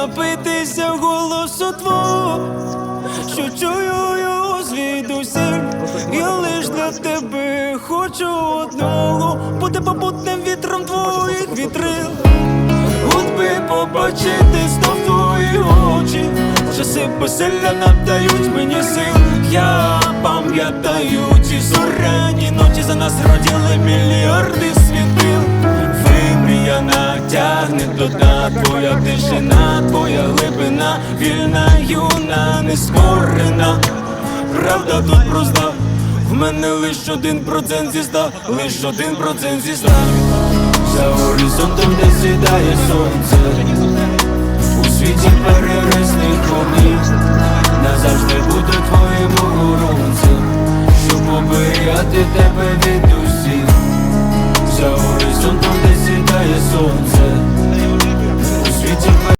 напитися голосу твого, що чую його звідусіль. Я лиш для тебе хочу одного, бути попутним вітром твоїх вітрил. От би побачити знов твої очі, часи безсилля надають мені сил. Я пам'ятаю ті зоряні ночі за нас родили тягне до дна твоя тишина, твоя глибина, вільна, юна, нескорена, правда тут проста, в мене лиш один процент зі ста, лиш один процент зі ста за горизонтом, де сідає сонце, у світі перерисних вогнів назавжди буду твоїм охоронцем, щоб оберігати тебе від. Moje słońce